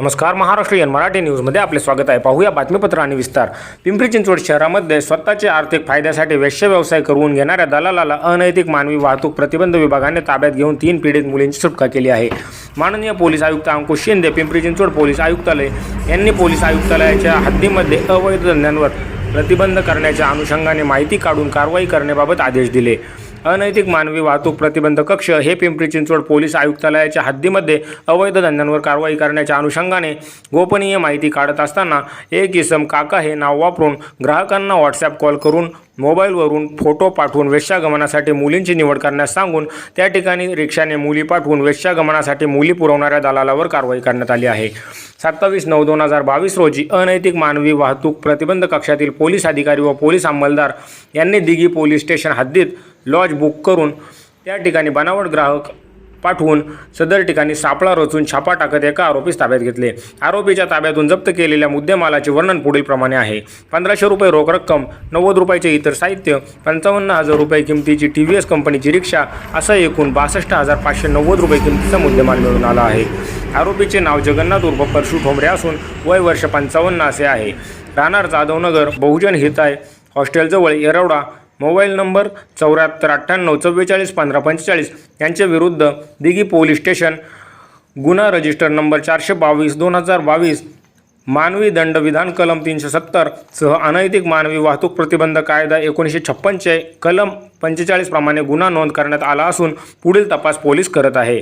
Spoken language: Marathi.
नमस्कार महाराष्ट्रीयन मराठी न्यूजमध्ये आपले स्वागत आहे. पाहूया बातमीपत्र आणि विस्तार. पिंपरी चिंचवड शहरामध्ये स्वतःचे आर्थिक फायद्यासाठी वेश्य व्यवसाय करवून घेणाऱ्या दलालाला अनैतिक मानवी वाहतूक प्रतिबंध विभागाने ताब्यात घेऊन तीन पीडित मुलींची सुटका केली आहे. माननीय पोलीस आयुक्त अंकुश शिंदे पिंपरी चिंचवड पोलीस आयुक्तालय यांनी पोलीस आयुक्तालयाच्या हद्दीमध्ये अवैध धंद्यांवर प्रतिबंध करण्याच्या अनुषंगाने माहिती काढून कारवाई करण्याबाबत आदेश दिले. अनैतिक मानवी वाहतूक प्रतिबंध कक्ष हे पिंपरी चिंचवड पोलीस आयुक्तालयाच्या हद्दीमध्ये अवैध धंद्यांवर कारवाई करण्याच्या अनुषंगाने गोपनीय माहिती काढत असताना एक इसम काका हे नाव वापरून ग्राहकांना व्हॉट्सॲप कॉल करून मोबाईलवरून फोटो पाठवून वेश्यागमनासाठी मुलींची निवड करण्यास सांगून त्या ठिकाणी रिक्षाने मुली पाठवून वेश्यागमनासाठी मुली पुरवणाऱ्या दलालावर कारवाई करण्यात आली आहे. सत्तावीस नऊ दोन हजार बावीस रोजी अनैतिक मानवी वाहतूक प्रतिबंध कक्षातील पोलीस अधिकारी व पोलीस अंमलदार यांनी दिघी पोलीस स्टेशन हद्दीत लॉज बुक करून त्या ठिकाणी बनावट ग्राहक पाठवून सदर ठिकाणी सापळा रचून छापा टाकत एका आरोपीस ताब्यात घेतले. आरोपीच्या ताब्यातून जप्त केलेल्या मुद्देमालाचे वर्णन पुढीलप्रमाणे आहे. पंधराशे रुपये रोख रक्कम नव्वद रुपयाचे इतर साहित्य पंचावन्न हजार रुपये किमतीची टी व्ही एस कंपनीची रिक्षा असं एकूण बासष्ट हजार पाचशे नव्वद रुपये किमतीचा मुद्देमाल मिळून आला आहे. आरोपीचे नाव जगन्नाथ उर्फ परशु ठोंबरे असून वय वर्ष पंचावन्न असे आहे. राहणार जाधवनगर बहुजन हिताय हॉस्टेलजवळ येरवडा मोबाईल नंबर चौऱ्याहत्तर अठ्ठ्याण्णव चव्वेचाळीस पंधरा पंचेचाळीस यांच्या विरुद्ध दिघी पोलीस स्टेशन गुन्हा रजिस्टर नंबर चारशे बावीस दोन हजार बावीस मानवी दंड विधान कलम तीनशे सत्तर सह अनैतिक मानवी वाहतूक प्रतिबंध कायदा एकोणीसशे छप्पनचे कलम पंचेचाळीसप्रमाणे गुन्हा नोंद करण्यात आला असून पुढील तपास पोलीस करत आहे.